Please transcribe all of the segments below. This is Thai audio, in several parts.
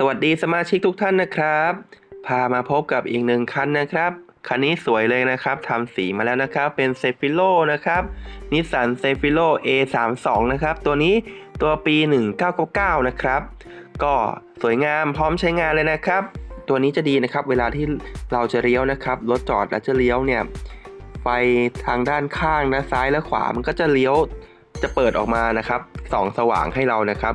สวัสดีสมาชิกทุกท่านนะครับ พามาพบกับอีกหนึ่งคันนะครับ คันนี้สวยเลยนะครับทำสีมาแล้วนะครับ เป็นเซฟิโลนะครับนิสสันเซฟิโล A32 นะครับ ตัวนี้ตัวปี 1999 นะครับ ก็สวยงามพร้อมใช้งานเลยนะครับ ตัวนี้จะดีนะครับ เวลาที่เราจะเลี้ยวนะครับ รถจอดแล้วจะเลี้ยวเนี่ย ไฟทางด้านข้างนะซ้ายและขวา มันก็จะเลี้ยวจะเปิดออกมานะครับส่องสว่างให้เรานะครับ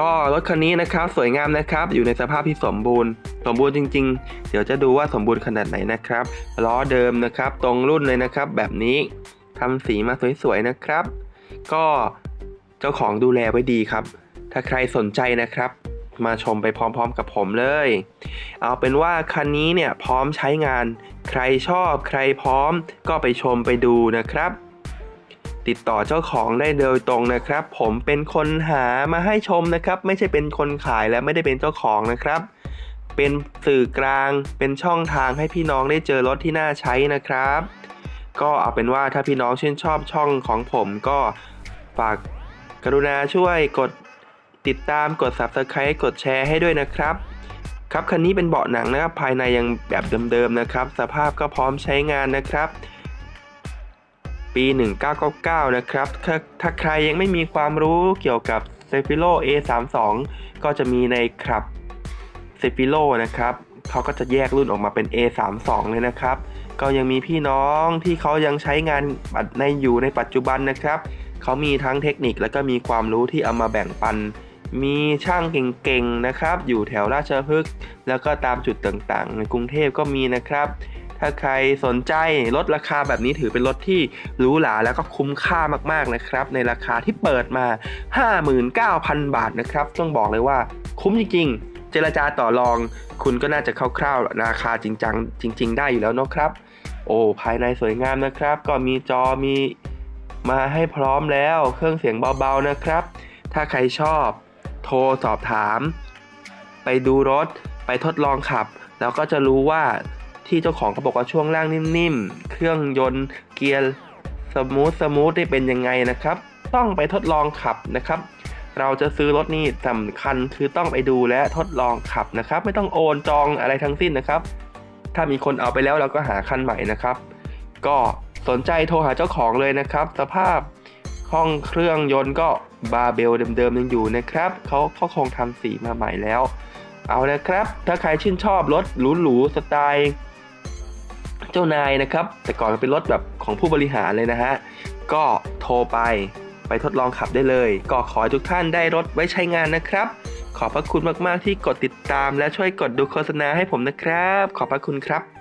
ก็รถคันนี้นะครับสวยงามนะครับ อยู่ในสภาพที่สมบูรณ์ สมบูรณ์จริง ๆ เดี๋ยวจะดูว่าสมบูรณ์ขนาดไหนนะครับล้อเดิมนะครับตรงรุ่นเลยนะครับ แบบนี้ทำสีมาสวยๆนะครับ ก็เจ้าของดูแลไว้ดีครับ ถ้าใครสนใจนะครับมาชมไปพร้อมๆกับผมเลย เอาเป็นว่าคันนี้เนี่ยพร้อมใช้งาน ใครชอบใครพร้อมก็ไปชมไปดูนะครับ ติดต่อเจ้าของได้โดยตรงนะครับ ผมเป็นคนหามาให้ชมนะครับ ไม่ใช่เป็นคนขายและไม่ได้เป็นเจ้าของนะครับ เป็นสื่อกลางเป็นช่องทางให้พี่น้องได้เจอรถที่น่าใช้นะครับ ก็เอาเป็นว่าถ้าพี่น้องชื่นชอบช่องของผมก็ฝากกรุณาช่วยกดติดตามกด subscribe กดแชร์ให้ด้วยนะครับ ครับคันนี้เป็นเบาะหนังนะครับภายในยังแบบเดิมๆนะครับ สภาพก็พร้อมใช้งานนะครับ ปี 1999 นะครับถ้าถ้าใครยังไม่มีความรู้เกี่ยวกับ c e p h i l o A32 ก็จะมีในครับ c e p h i l o นะครับเขาก็จะแยกรุ่นออกมาเป็น A32 เลยนะครับ ก็ยังมีพี่น้องที่เขายังใช้งานในอยู่ในปัจจุบันนะครับ เขามีทั้งเทคนิคและก็มีความรู้ที่เอามาแบ่งปัน มีช่างเก่งๆนะครับ อยู่แถวราชพฤกษ์แล้วก็ตามจุดต่างๆ ในกรุงเทพก็มีนะครับ ถ้าใครสนใจลดราคาแบบนี้ถือเป็นรถที่หรูหราแล้วก็คุ้มค่ามากๆนะครับ ในราคาที่เปิดมา 59,000 บาทนะครับ ต้องบอกเลยว่าคุ้มจริงๆ เจรจาต่อรอง คุณก็น่าจะคร่าวๆ ราคาจริงจังจริง ๆ ได้อยู่แล้วเนาะครับ โอ้ภายในสวยงามนะครับ ก็มีจอมีมาให้พร้อมแล้วเครื่องเสียงเบาๆนะครับ ถ้าใครชอบ โทรสอบถาม ไปดูรถไปทดลองขับ แล้วก็จะรู้ว่า ที่เจ้าของเขาบอกว่าช่วงล่างนิ่มๆ เครื่องยนต์เกียร์สมูทสมูทได้เป็นยังไงนะครับ ต้องไปทดลองขับนะครับ เราจะซื้อรถนี่สำคัญคือต้องไปดูและทดลองขับนะครับ ไม่ต้องโอนจองอะไรทั้งสิ้นนะครับ ถ้ามีคนเอาไปแล้วเราก็หาคันใหม่นะครับ ก็สนใจโทรหาเจ้าของเลยนะครับ สภาพห้องเครื่องยนต์ก็บาเบลเดิมๆยังอยู่นะครับเขาเขาคงทำสีมาใหม่แล้ว เอาละครับ ถ้าใครชื่นชอบรถหรูๆสไตล์ จ้านายนะครับ แต่ก่อนเป็นรถแบบของผู้บริหารเลยนะฮะ ก็โทรไปไปทดลองขับได้เลย ก็ขอให้ทุกท่านได้รถไว้ใช้งานนะครับ ขอบพระคุณมากๆที่กดติดตามและช่วยกดดูโฆษณาให้ผมนะครับ ขอบพระคุณครับ